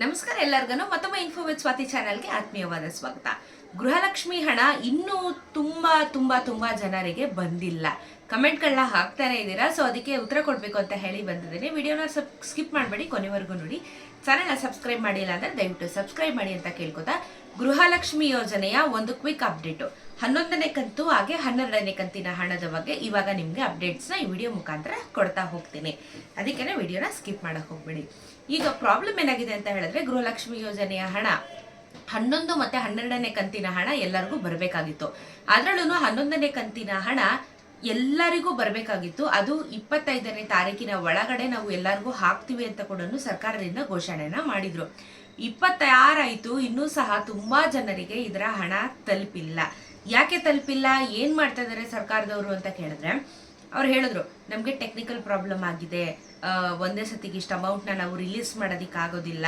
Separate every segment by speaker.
Speaker 1: ನಮಸ್ಕಾರ ಎಲ್ಲರಿಗೂ ಮತ್ತೊಮ್ಮೆ ಇನ್ಫೋ ವಿತ್ ಸ್ವಾತಿ ಚಾನೆಲ್ಗೆ ಆತ್ಮೀಯವಾದ ಸ್ವಾಗತ. ಗೃಹಲಕ್ಷ್ಮಿ ಹಣ ಇನ್ನೂ ತುಂಬಾ ತುಂಬಾ ತುಂಬಾ ಜನರಿಗೆ ಬಂದಿಲ್ಲ. ಕಮೆಂಟ್ಗಳನ್ನ ಹಾಕ್ತಾನೆ ಇದ್ದೀರಾ? ಸೊ ಅದಕ್ಕೆ ಉತ್ತರ ಕೊಡಬೇಕು ಅಂತ ಹೇಳಿ ಬಂದಿದ್ದೀನಿ. ವಿಡಿಯೋನ ಸ್ಕಿಪ್ ಮಾಡಬೇಡಿ, ಕೊನೆವರೆಗೂ ನೋಡಿ. ಚಾನೆಲ್ನ ಸಬ್ಸ್ಕ್ರೈಬ್ ಮಾಡಿಲ್ಲ ಅಂದ್ರೆ ದಯವಿಟ್ಟು ಸಬ್ಸ್ಕ್ರೈಬ್ ಮಾಡಿ ಅಂತ ಕೇಳ್ಕೊತಾ. ಗೃಹಲಕ್ಷ್ಮಿ ಯೋಜನೆಯ ಒಂದು ಕ್ವಿಕ್ ಅಪ್ಡೇಟು ಹನ್ನೊಂದನೇ ಕಂತು, ಹಾಗೆ ಹನ್ನೆರಡನೇ ಕಂತಿನ ಹಣದ ಬಗ್ಗೆ ಇವಾಗ ನಿಮಗೆ ಅಪ್ಡೇಟ್ಸ್ನ ಈ ವಿಡಿಯೋ ಮುಖಾಂತರ ಕೊಡ್ತಾ ಹೋಗ್ತೀನಿ. ಅದಕ್ಕೆ ವಿಡಿಯೋನ ಸ್ಕಿಪ್ ಮಾಡಕ್ ಹೋಗ್ಬೇಡಿ. ಈಗ ಪ್ರಾಬ್ಲಮ್ ಏನಾಗಿದೆ ಅಂತ ಹೇಳಿದ್ರೆ ಗೃಹಲಕ್ಷ್ಮಿ ಯೋಜನೆಯ ಹಣ. ಹನ್ನೊಂದು ಮತ್ತೆ ಹನ್ನೆರಡನೇ ಕಂತಿನ ಹಣ ಎಲ್ಲರಿಗೂ ಬರಬೇಕಾಗಿತ್ತು. ಅದರಲ್ಲೂ ಹನ್ನೊಂದನೇ ಕಂತಿನ ಹಣ ಎಲ್ಲರಿಗೂ ಬರಬೇಕಾಗಿತ್ತು. ಅದು ಇಪ್ಪತ್ತೈದನೇ ತಾರೀಕಿನ ಒಳಗಡೆ ನಾವು ಎಲ್ಲರಿಗೂ ಹಾಕ್ತೀವಿ ಅಂತ ಕೂಡ ಸರ್ಕಾರದಿಂದ ಘೋಷಣೆನ ಮಾಡಿದ್ರು. ಇಪ್ಪತ್ತಾರಾಯಿತು, ಇನ್ನೂ ಸಹ ತುಂಬಾ ಜನರಿಗೆ ಇದರ ಹಣ ತಲುಪಿಲ್ಲ. ಯಾಕೆ ತಲುಪಿಲ್ಲ? ಏನ್ ಮಾಡ್ತಾ ಇದಾರೆ ಸರ್ಕಾರದವರು ಅಂತ ಕೇಳಿದ್ರೆ ಅವ್ರು ಹೇಳಿದ್ರು ನಮಗೆ ಟೆಕ್ನಿಕಲ್ ಪ್ರಾಬ್ಲಮ್ ಆಗಿದೆ. ಒಂದೇ ಸತಿಗೆ ಇಷ್ಟು ಅಮೌಂಟ್ನ ನಾವು ರಿಲೀಸ್ ಮಾಡೋದಕ್ಕೆ ಆಗೋದಿಲ್ಲ.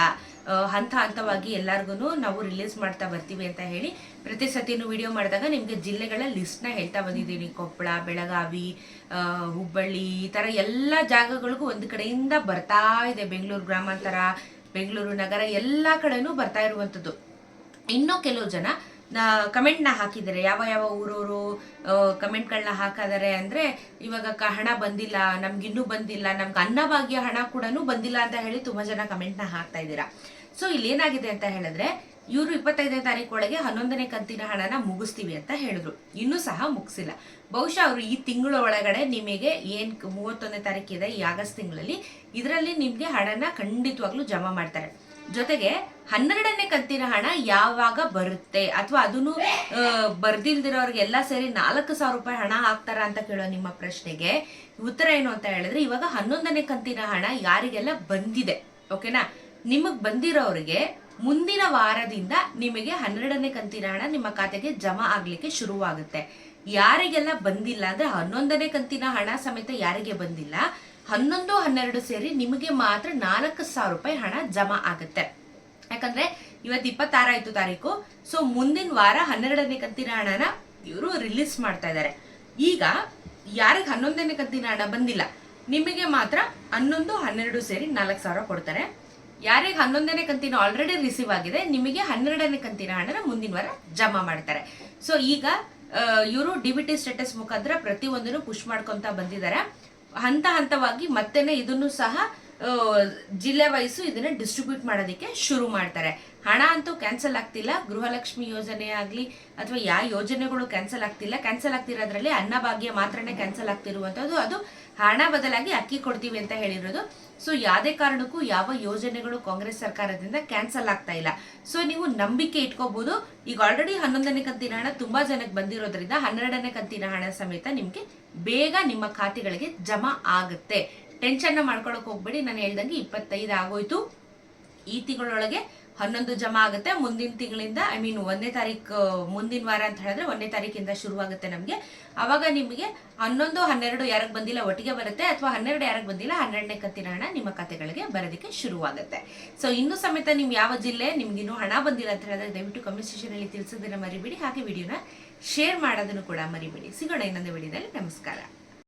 Speaker 1: ಆ, ಹಂತ ಹಂತವಾಗಿ ಎಲ್ಲರಿಗೂ ನಾವು ರಿಲೀಸ್ ಮಾಡ್ತಾ ಬರ್ತೀವಿ ಅಂತ ಹೇಳಿ ಪ್ರತಿ ಸತಿನೂ ವಿಡಿಯೋ ಮಾಡಿದಾಗ ನಿಮಗೆ ಜಿಲ್ಲೆಗಳ ಲಿಸ್ಟ್ನ ಹೇಳ್ತಾ ಬಂದಿದ್ದೀನಿ. ಕೊಪ್ಪಳ ಬೆಳಗಾವಿ ಹುಬ್ಬಳ್ಳಿ ಈ ಥರ ಎಲ್ಲ ಜಾಗಗಳಿಗೂ ಒಂದು ಕಡೆಯಿಂದ ಬರ್ತಾ ಇದೆ. ಬೆಂಗಳೂರು ಗ್ರಾಮಾಂತರ ಬೆಂಗಳೂರು ನಗರ ಎಲ್ಲ ಕಡೆನೂ ಬರ್ತಾ ಇರುವಂಥದ್ದು ಇನ್ನೂ ಕೆಲವು ಜನ ಕಮೆಂಟ್ನ ಹಾಕಿದ್ದಾರೆ. ಯಾವ ಯಾವ ಊರವರು ಕಮೆಂಟ್ಗಳನ್ನ ಹಾಕಿದ್ದಾರೆ ಅಂದ್ರೆ ಇವಾಗ ಕ- ಹಣ ಬಂದಿಲ್ಲ, ನಮ್ಗಿನ್ನೂ ಬಂದಿಲ್ಲ, ನಮ್ಗೆ ಅನ್ನಭಾಗ್ಯ ಹಣ ಕೂಡ ಬಂದಿಲ್ಲ ಅಂತ ಹೇಳಿ ತುಂಬಾ ಜನ ಕಮೆಂಟ್ನ ಹಾಕ್ತಾ ಇದ್ದೀರಾ. ಸೊ, ಇಲ್ಲಿ ಏನಾಗಿದೆ ಅಂತ ಹೇಳಿದ್ರೆ ಇವರು ಇಪ್ಪತ್ತೈದನೇ ತಾರೀಕು ಒಳಗೆ ಹನ್ನೊಂದನೇ ಕಂತಿನ ಹಣನ ಮುಗಿಸ್ತೀವಿ ಅಂತ ಹೇಳಿದ್ರು. ಇನ್ನೂ ಸಹ ಮುಗಿಸಿಲ್ಲ. ಬಹುಶಃ ಅವರು ಈ ತಿಂಗಳ ಒಳಗಡೆ ನಿಮಗೆ ಏನ್ ಮೂವತ್ತೊಂದನೇ ತಾರೀಕಿದೆ ಈ ಆಗಸ್ಟ್ ತಿಂಗಳಲ್ಲಿ ಇದರಲ್ಲಿ ನಿಮಗೆ ಹಣನ ಖಂಡಿತವಾಗ್ಲೂ ಜಮಾ ಮಾಡ್ತಾರೆ. ಜೊತೆಗೆ ಹನ್ನೆರಡನೇ ಕಂತಿನ ಹಣ ಯಾವಾಗ ಬರುತ್ತೆ? ಅಥವಾ ಅದನ್ನು ಬರ್ದಿಲ್ದಿರೋರ್ಗೆಲ್ಲ ಸೇರಿ ನಾಲ್ಕು ಸಾವಿರ ರೂಪಾಯಿ ಹಣ ಹಾಕ್ತಾರ ಅಂತ ಕೇಳೋ ನಿಮ್ಮ ಪ್ರಶ್ನೆಗೆ ಉತ್ತರ ಏನು ಅಂತ ಹೇಳಿದ್ರೆ, ಇವಾಗ ಹನ್ನೊಂದನೇ ಕಂತಿನ ಹಣ ಯಾರಿಗೆಲ್ಲ ಬಂದಿದೆ, ಓಕೆನಾ? ನಿಮಗ್ ಬಂದಿರೋರಿಗೆ ಮುಂದಿನ ವಾರದಿಂದ ನಿಮಗೆ ಹನ್ನೆರಡನೇ ಕಂತಿನ ಹಣ ನಿಮ್ಮ ಖಾತೆಗೆ ಜಮಾ ಆಗ್ಲಿಕ್ಕೆ ಶುರುವಾಗುತ್ತೆ. ಯಾರಿಗೆಲ್ಲ ಬಂದಿಲ್ಲ ಅಂದ್ರೆ ಹನ್ನೊಂದನೇ ಕಂತಿನ ಹಣ ಸಮೇತ ಯಾರಿಗೆ ಬಂದಿಲ್ಲ? ಹನ್ನೊಂದು, ಹನ್ನೆರಡು ಸೇರಿ ನಿಮಗೆ ಮಾತ್ರ ನಾಲ್ಕು ಸಾವಿರ ರೂಪಾಯಿ ಹಣ ಜಮಾ ಆಗುತ್ತೆ. ಯಾಕಂದ್ರೆ ಇವತ್ತು ಇಪ್ಪತ್ತಾರಾಯ್ತು ತಾರೀಕು. ಸೊ ಮುಂದಿನ ವಾರ ಹನ್ನೆರಡನೇ ಕಂತಿನ ಹಣನ ಇವರು ರಿಲೀಸ್ ಮಾಡ್ತಾ ಇದ್ದಾರೆ. ಈಗ ಯಾರಿಗೆ ಹನ್ನೊಂದನೇ ಕಂತಿನ ಹಣ ಬಂದಿಲ್ಲ, ನಿಮಗೆ ಮಾತ್ರ ಹನ್ನೊಂದು, ಹನ್ನೆರಡು ಸೇರಿ ನಾಲ್ಕು ಸಾವಿರ ಕೊಡ್ತಾರೆ. ಯಾರಿಗೆ ಹನ್ನೊಂದನೇ ಕಂತಿನ ಆಲ್ರೆಡಿ ರಿಸೀವ್ ಆಗಿದೆ, ನಿಮಗೆ ಹನ್ನೆರಡನೇ ಕಂತಿನ ಹಣನ ಮುಂದಿನ ವಾರ ಜಮಾ ಮಾಡ್ತಾರೆ. ಸೊ ಈಗ ಇವರು ಡಿ ಬಿ ಟಿ ಸ್ಟೇಟಸ್ ಮುಖಾಂತರ ಪ್ರತಿಯೊಂದನ್ನು ಪುಷ್ ಮಾಡ್ಕೊಂತ ಬಂದಿದ್ದಾರೆ. ಹಂತ ಹಂತವಾಗಿ ಮತ್ತೆನೆ ಇದನ್ನು ಸಹ ಜಿಲ್ಲೆ ವಯಸ್ಸು ಇದನ್ನ ಡಿಸ್ಟ್ರಿಬ್ಯೂಟ್ ಮಾಡೋದಕ್ಕೆ ಶುರು ಮಾಡ್ತಾರೆ. ಹಣ ಅಂತೂ ಕ್ಯಾನ್ಸಲ್ ಆಗ್ತಿಲ್ಲ. ಗೃಹಲಕ್ಷ್ಮಿ ಯೋಜನೆ ಆಗಲಿ ಅಥವಾ ಯಾವ ಯೋಜನೆಗಳು ಕ್ಯಾನ್ಸಲ್ ಆಗ್ತಿಲ್ಲ. ಕ್ಯಾನ್ಸಲ್ ಆಗ್ತಿರೋದ್ರಲ್ಲಿ ಅನ್ನಭಾಗ್ಯ ಮಾತ್ರನೇ ಕ್ಯಾನ್ಸಲ್ ಆಗ್ತಿರುವಂಥದ್ದು. ಅದು ಹಣ ಬದಲಾಗಿ ಅಕ್ಕಿ ಕೊಡ್ತೀವಿ ಅಂತ ಹೇಳಿರೋದು. ಸೊ ಯಾವುದೇ ಕಾರಣಕ್ಕೂ ಯಾವ ಯೋಜನೆಗಳು ಕಾಂಗ್ರೆಸ್ ಸರ್ಕಾರದಿಂದ ಕ್ಯಾನ್ಸಲ್ ಆಗ್ತಾ ಇಲ್ಲ. ಸೊ ನೀವು ನಂಬಿಕೆ ಇಟ್ಕೋಬಹುದು ಈಗ ಆಲ್ರೆಡಿ ಹನ್ನೊಂದನೇ ಕಂತಿನ ಹಣ ತುಂಬಾ ಜನಕ್ಕೆ ಬಂದಿರೋದ್ರಿಂದ ಹನ್ನೆರಡನೇ ಕಂತಿನ ಹಣ ಸಮೇತ ನಿಮಗೆ ಬೇಗ ನಿಮ್ಮ ಖಾತೆಗಳಿಗೆ ಜಮಾ ಆಗುತ್ತೆ. ಟೆನ್ಷನ್ ಮಾಡ್ಕೊಳಕ್ ಹೋಗ್ಬೇಡಿ. ನಾನು ಹೇಳ್ದಂಗೆ ಇಪ್ಪತ್ತೈದು ಆಗೋಯ್ತು. ಈ ತಿಂಗಳೊಳಗೆ ಹನ್ನೊಂದು ಜಮಾ ಆಗುತ್ತೆ. ಮುಂದಿನ ತಿಂಗಳಿಂದ ಐ ಮೀನ್ ಒಂದನೇ ತಾರೀಕು, ಮುಂದಿನ ವಾರ ಅಂತ ಹೇಳಿದ್ರೆ ಒಂದನೇ ತಾರೀಕಿಂದ ಶುರುವಾಗುತ್ತೆ ನಮಗೆ. ಅವಾಗ ನಿಮಗೆ ಹನ್ನೊಂದು, ಹನ್ನೆರಡು ಯಾರಿಗೆ ಬಂದಿಲ್ಲ ಒಟ್ಟಿಗೆ ಬರುತ್ತೆ ಅಥವಾ ಹನ್ನೆರಡು ಯಾರಿಗೆ ಬಂದಿಲ್ಲ ಹನ್ನೆರಡನೇ ಕಂತಿನ ಹಣ ನಿಮ್ಮ ಕತೆಗಳಿಗೆ ಬರೋದಕ್ಕೆ ಶುರುವಾಗುತ್ತೆ. ಸೊ ಇನ್ನು ಸಮೇತ ನೀವು ಯಾವ ಜಿಲ್ಲೆ, ನಿಮ್ಗೆ ಇನ್ನೂ ಹಣ ಬಂದಿಲ್ಲ ಅಂತ ಹೇಳಿದ್ರೆ ದಯವಿಟ್ಟು ಕಮೆಂಟ್ ಅಲ್ಲಿ ತಿಳಿಸೋದನ್ನ ಮರಿಬೇಡಿ. ಹಾಗೆ ವಿಡಿಯೋನ ಶೇರ್ ಮಾಡೋದನ್ನು ಕೂಡ ಮರಿಬೇಡಿ. ಸಿಗೋಣ ಇನ್ನೊಂದು ವಿಡಿಯೋದಲ್ಲಿ ನಮಸ್ಕಾರ.